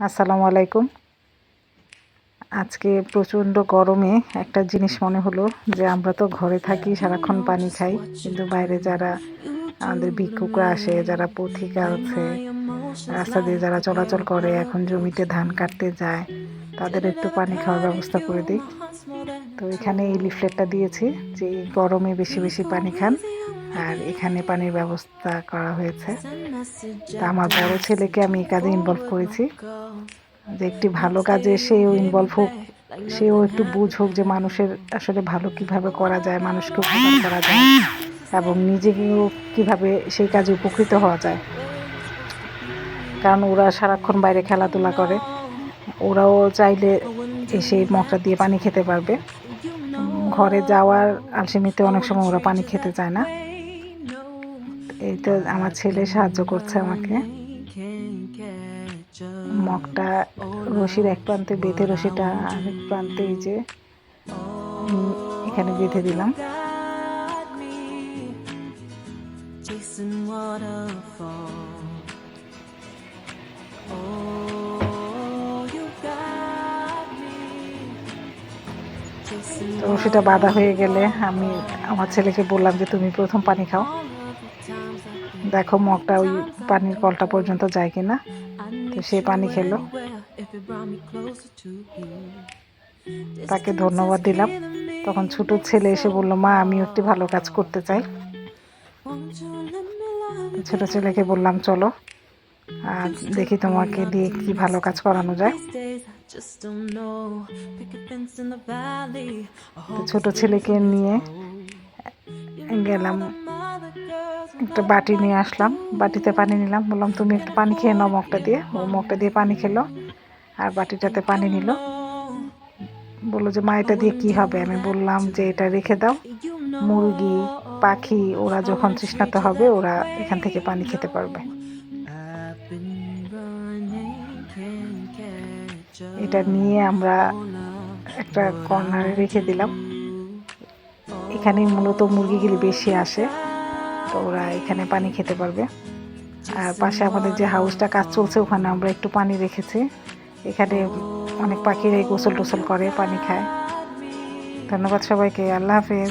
আসসালামু আলাইকুম। আজকে প্রচণ্ড গরমে একটা জিনিস মনে হলো যে আমরা তো ঘরে থাকি, সারাক্ষণ পানি খাই, কিন্তু বাইরে যারা আমাদের ভিক্ষুকরা আসে, যারা পথিকা আছে, রাস্তা দিয়ে যারা চলাচল করে, এখন জমিতে ধান কাটতে যায়, তাদের একটু পানি খাওয়ার ব্যবস্থা করে দিই। তো এখানে এই লিফলেটটা দিয়েছি যে গরমে বেশি বেশি পানি খান। আর এখানে পানির ব্যবস্থা করা হয়েছে। তা আমার বড় ছেলেকে আমি এই কাজে ইনভলভ করেছি। যে একটি ভালো কাজে সেও ইনভলভ হোক সেও একটু বুঝুক যে মানুষের আসলে ভালো কীভাবে করা যায় মানুষকে উপকার করা যায় এবং নিজেকেও কীভাবে সেই কাজে উপকৃত হওয়া যায়। কারণ ওরা সারাক্ষণ বাইরে খেলাধুলা করে। ওরাও চাইলে এসে মগটা দিয়ে পানি খেতে পারবে। ঘরে যাওয়ার আলসেমিতে অনেক সময় ওরা পানি খেতে চায় না। এই তো আমার ছেলে সাহায্য করছে আমাকে। মগটা রশির এক প্রান্তে বেঁধে রশিটা আরেক প্রান্তে এই যে এখানে বেঁধে দিলাম। তো রশিটা বাঁধা হয়ে গেলে আমি আমার ছেলেকে বললাম যে, তুমি প্রথম পানি খাও। দেখো মগটা ওই পানির কলটা পর্যন্ত যায় কিনা। তো সে পানি খেলো। তাকে ধন্যবাদ দিলাম। তখন ছোটো ছেলে এসে বলল, মা, আমি একটি ভালো কাজ করতে চাই। ছোটো ছেলেকে বললাম, চলো, আর দেখি তোমাকে দিয়ে কি ভালো কাজ করানো যায়। ছোটো ছেলেকে নিয়ে গেলাম। একটা বাটি নিয়ে আসলাম। বাটিতে পানি নিলাম। বললাম, তুমি একটু পানি খেয়ে নাও মগটা দিয়ে। ও মগটা দিয়ে পানি খেলো আর বাটিটাতে পানি নিল। বলল যে, মা, এটা দিয়ে কি হবে? আমি বললাম যে, এটা রেখে দাও। মুরগি, পাখি, ওরা যখন তৃষ্ণাতে হবে, ওরা এখান থেকে পানি খেতে পারবে. এটা নিয়ে আমরা একটা কর্নারে রেখে দিলাম। এখানে মূলত মুরগিগুলি বেশি আসে। তো ওরা এখানে পানি খেতে পারবে। আর পাশে আমাদের যে হাউসটা কাজ চলছে, ওখানে আমরা একটু পানি রেখেছি। এখানে অনেক পাখিরাই গোসল টোসল করে, পানি খায়। ধন্যবাদ সবাইকে, আল্লাহ হাফেজ।